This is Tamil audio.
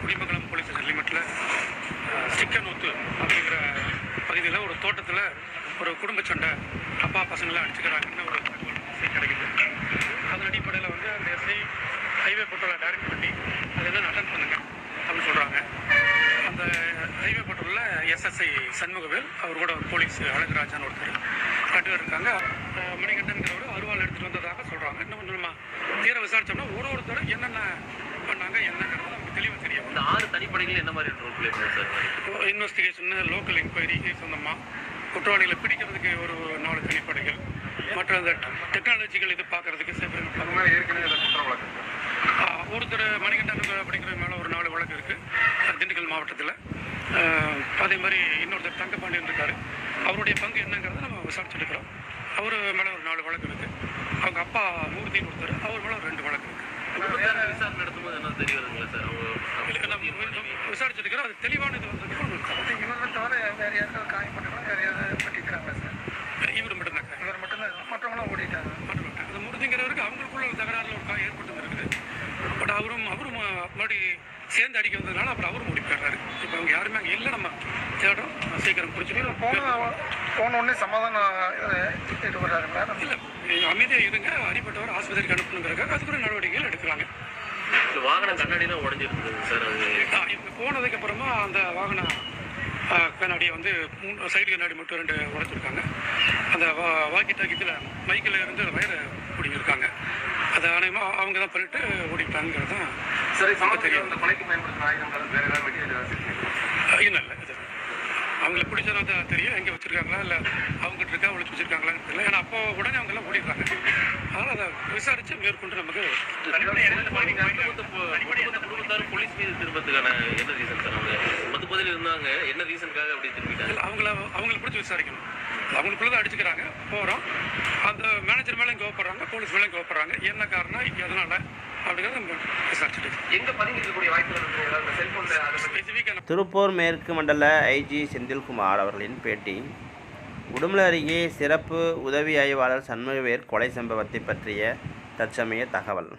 குடிமங்கலம் போலீஸ் ஸ்டேஷன் லிமிட்டில் சிக்கனூத்து அப்படிங்கிற பகுதியில் ஒரு தோட்டத்தில் ஒரு குடும்ப சண்டை. அப்பா பசங்களை அடிச்சுக்கிறாங்கன்னு ஒரு தகவல் எஸ்ஐ கிடைக்குது. அதன் அடிப்படையில் வந்து அந்த எஸ்ஐ ஹைவே பட்ரோலை டைரக்ட் பண்ணி அது என்ன அட்டன் பண்ணுங்க அப்படின்னு சொல்கிறாங்க அந்த ஹைவே பட்ரோலில் எஸ்எஸ்ஐ சண்முகவேல் அவர் கூட ஒரு போலீஸ் அழகுராஜான்னு ஒருத்தர் ரெண்டு பேர் இருக்காங்க. மணிகண்டன்கிறவர் அருவாள் எடுத்துகிட்டு வந்ததாக சொல்கிறாங்க இன்னும் கொஞ்சம் நம்ம தீர விசாரித்தோம்னா ஒரு ஒருத்தர் என்னென்ன பண்ணாங்க என்னங்கிறது நமக்கு தெளிவாக தெரியும் இந்த ஆறு தனிப்படைகள் என்ன மாதிரி role play sir investigation local enquiry சொந்தமாக குற்றவாளிகளை பிடிக்கிறதுக்கு ஒரு நாலு தனிப்படைகள். மற்ற அந்த டெக்னாலஜிகள் இது பார்க்கறதுக்கு ஒருத்தர் மணிகண்டன் அப்படிங்கிற மேலே ஒரு நாலு வழக்கு இருக்குது திண்டுக்கல் மாவட்டத்தில். அதே மாதிரி இன்னொருத்தர் தங்கபாண்டியன் இருக்காரு. அவருடைய பங்கு என்னங்கிறத நம்ம விசாரிச்சுட்டு இருக்கிறோம். அவர் மேலே ஒரு நாலு வழக்கு இருக்குது அவங்க அப்பா மூர்த்தின்னு ஒருத்தர் அவர் மேலே ஒரு ரெண்டு வழக்கு இருக்கிறோம் அது தெளிவான இது வந்ததுக்கு இவரை தவிர வேறு யாருக்காவது காயப்பட்டுக்கலாம் வேறு யாராவது பட்டிருக்காங்களா சார்? இவர் மட்டும்தாங்க. இவர் மட்டும்தான். மற்றவங்களாம் ஓடிட்டாங்க. மட்டும் அந்த மூர்த்திங்கிறவருக்கு அவங்களுக்குள்ள ஒரு தகராறுல ஒரு காயம் ஏற்பட்டு இருக்குது பட் அவரும் அவரும் மறுபடி சேர்ந்து அடிக்க வந்ததுனால அப்புறம் அவரும் ஓடி போயிடுறாரு. இப்போ அவங்க யாருமே அங்கே இல்லை. நம்ம தேடுறோம். சீக்கிரம் பிடிச்சிட்டு போன போன உடனே சமாதானம் இதில் ஈடுபடுறாருங்களா இல்லை. அமைதியாக இருங்க. அடிப்பட்டவர் ஆஸ்பத்திரிக்கு அனுப்பணுங்கிறக்காக அதுக்குரிய நடவடிக்கைகள் எடுக்கிறாங்க. இந்த வாகனம் கண்ணாடிலாம் உடஞ்சிருக்குது சார் அது போனதுக்கு அப்புறமா அந்த வாகன ஆ, கண்ணாடியை வந்து மூணு சைடு கண்ணாடி மட்டும் ரெண்டு உடைச்சிருக்காங்க. அந்த வாக்கி டாக்கியத்தில் மைக்கில் இருந்து வயரை பிடிங்கிருக்காங்க. அதை அநேகமாக அவங்க தான் பண்ணிட்டு ஓடிட்டாங்கிறது தான் சரி தெரியும் இல்லை இல்லை அவங்களுக்கு பிடிச்சது தெரியும். எங்கே வச்சுருக்காங்களா? இல்லை அவங்ககிட்ட இருக்கா? ஒழிச்சு வச்சுருக்காங்களான்னு தெரியல. ஏன்னா அப்போ உடனே அவங்கெல்லாம் ஓடிடுறாங்க அதனால் அதை விசாரித்து மேற்கொண்டு நமக்கு போலீஸ் மீது திரும்பத்துக்கான என்ன ரீசன் சார் அவங்க? மது பதில் இருந்தாங்க. என்ன ரீசனுக்காக அப்படி திரும்பிட்டாங்க? அவங்கள அவங்களை பிடிச்சி விசாரிக்கணும். அவங்களுக்குள்ள தான் அடிச்சுக்கிறாங்க. போகிறோம் அந்த மேனேஜர் மேலே இங்கே ஓப்படுறாங்க போலீஸ் மேலே இங்கே ஓப்படுறாங்க என்ன காரணம்? எதனால்? அப்படிங்கிறத நம்ம விசாரிச்சுட்டு திருப்பூர் மேற்கு மண்டல ஐஜி செந்தில்குமார் அவர்களின் பேட்டி. உடுமலை அருகே சிறப்பு உதவி ஆய்வாளர் சண்முகவேர் கொலை சம்பவத்தை பற்றிய தற்சமய தகவல்.